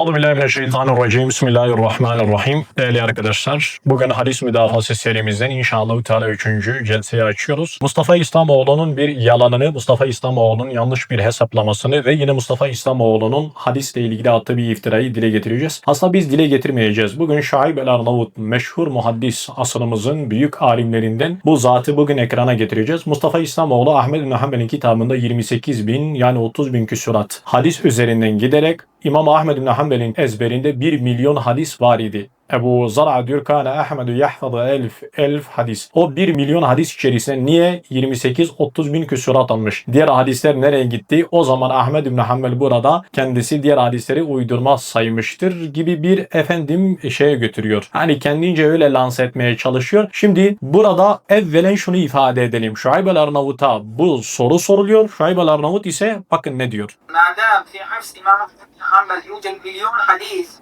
Euzubillahimineşşeytanirracim. Bismillahirrahmanirrahim. Değerli arkadaşlar, bugün hadis müdafası serimizden inşallah Teala 3. celseyi açıyoruz. Mustafa İslamoğlu'nun bir yalanını, Mustafa İslamoğlu'nun yanlış bir hesaplamasını ve yine Mustafa İslamoğlu'nun hadisle ilgili attığı bir iftirayı dile getireceğiz. Aslında biz dile getirmeyeceğiz. Bugün Şaib el-Arnavut, meşhur muhaddis asrımızın büyük alimlerinden bu zatı bugün ekrana getireceğiz. Mustafa İslamoğlu Ahmed bin kitabında 28 bin yani 30 bin küsurat hadis üzerinden giderek İmam Ahmed bin Hanbel'in ezberinde 1 milyon hadis var idi. Ebu Zara diyor Kale Ahmedu yahfadı elf, elf hadis. O 1 milyon hadis içerisinde niye 28-30 bin küsur atılmış? Diğer hadisler nereye gitti? O zaman Ahmed İbni Hanbel burada kendisi diğer hadisleri uydurma saymıştır gibi bir efendim şeye götürüyor. Hani kendince öyle lanse etmeye çalışıyor. Şimdi burada evvelen şunu ifade edelim. Şuayb el Arnavut'a bu soru soruluyor. Şuayb el Arnavut ise bakın ne diyor. Madem fi hafs İmam Hanbel yücel milyon hadis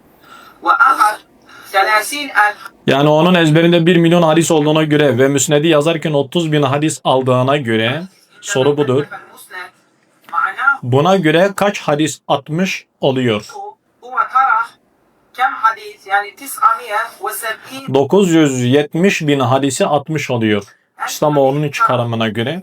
ve ahad yani onun ezberinde 1 milyon hadis olduğuna göre ve müsnedi yazarken 30 bin hadis aldığına göre soru budur. Buna göre kaç hadis 60 oluyor? 970 bin hadisi 60 oluyor. İslamoğlu'nun çıkarımına göre.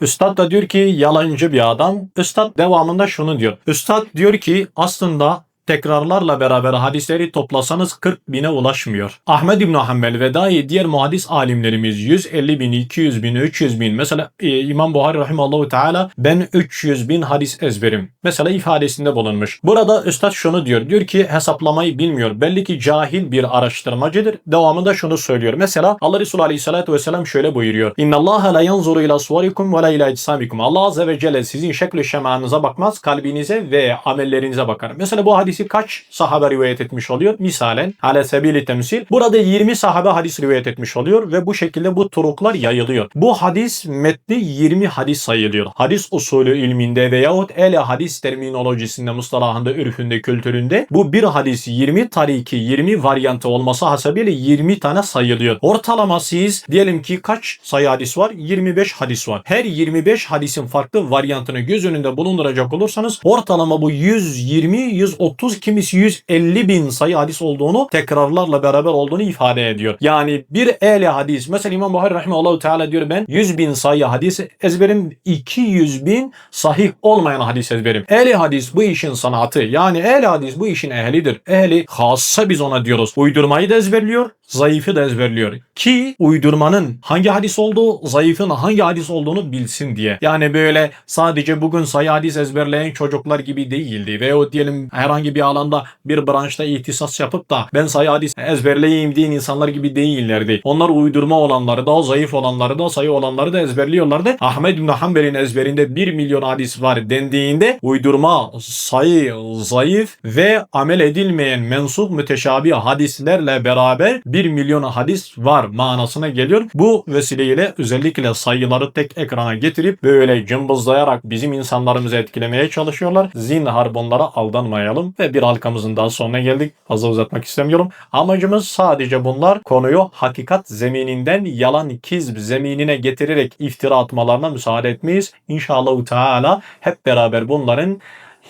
Üstad da diyor ki yalancı bir adam. Üstad devamında şunu diyor. Üstad diyor ki aslında tekrarlarla beraber hadisleri toplasanız 40 bine ulaşmıyor. Ahmed İbn Hanbel ve dahi diğer muhaddis alimlerimiz 150 bin, 200 bin, 300 bin. Mesela e, İmam Buhari Rahimallahu Teala ben 300 bin hadis ezberim. Mesela ifadesinde bulunmuş. Burada Üstad şunu diyor. Diyor ki hesaplamayı bilmiyor. Belli ki cahil bir araştırmacıdır. Devamında şunu söylüyor. Mesela Allah Resulü Aleyhisselatü Vesselam şöyle buyuruyor. İnna Allah la yanzuru ila suvarikum ve la ila ecsamikum. Allah Azze ve Celle sizin şekli şemanıza bakmaz, kalbinize ve amellerinize bakar. Mesela bu hadisi kaç sahabe rivayet etmiş oluyor? Misalen ale sebili temsil. Burada 20 sahabe hadis rivayet etmiş oluyor ve bu şekilde bu turuklar yayılıyor. Bu hadis metni 20 hadis sayılıyor. Hadis usulü ilminde veyahut ele hadis terminolojisinde, mustalahında, ürfünde, kültüründe bu bir hadis 20 tariki, 20 varyantı olması hasebiyle 20 tane sayılıyor. Ortalama siz diyelim ki kaç sayı hadis var? 25 hadis var. Her 25 hadisin farklı varyantını göz önünde bulunduracak olursanız ortalama bu 120-130 kimisi 150 bin sayı hadis olduğunu tekrarlarla beraber olduğunu ifade ediyor. Yani bir ehli hadis mesela İmam Buhari Rahimallahu Teala diyor ben 100 bin sayı hadis ezberim 200 bin sahih olmayan hadis ezberim. Ehli hadis bu işin sanatı yani ehli hadis bu işin ehlidir. Ehli hassa biz ona diyoruz. Uydurmayı da ezberliyor zayıfı da ezberliyor. Ki uydurmanın hangi hadis olduğu, zayıfın hangi hadis olduğunu bilsin diye. Yani böyle sadece bugün sayı hadis ezberleyen çocuklar gibi değildi. Veyahut diyelim herhangi bir alanda bir branşta ihtisas yapıp da ben sayı hadis ezberleyeyim diyen insanlar gibi değillerdi. Onlar uydurma olanları da, zayıf olanları da, sayı olanları da ezberliyorlardı. Ahmed bin Hanbel'in ezberinde 1 milyon hadis var dendiğinde uydurma, sayı, zayıf ve amel edilmeyen mensup müteşabih hadislerle beraber 1 milyon hadis var manasına geliyor. Bu vesileyle özellikle sayıları tek ekrana getirip böyle cımbızlayarak bizim insanlarımızı etkilemeye çalışıyorlar. Zinhar bunlara aldanmayalım ve bir halkamızın daha sonuna geldik. Fazla uzatmak istemiyorum. Amacımız sadece bunlar konuyu hakikat zemininden yalan kizb zeminine getirerek iftira atmalarına müsaade etmeyiz. İnşallah Teala hep beraber bunların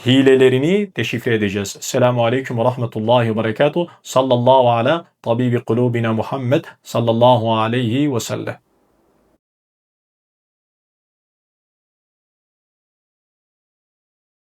hilelerini deşifre edeceğiz. Selamun Aleyküm ve Rahmetullahi ve Berekatuhu. Sallallahu ala tabibi kulubina Muhammed sallallahu aleyhi ve sellem.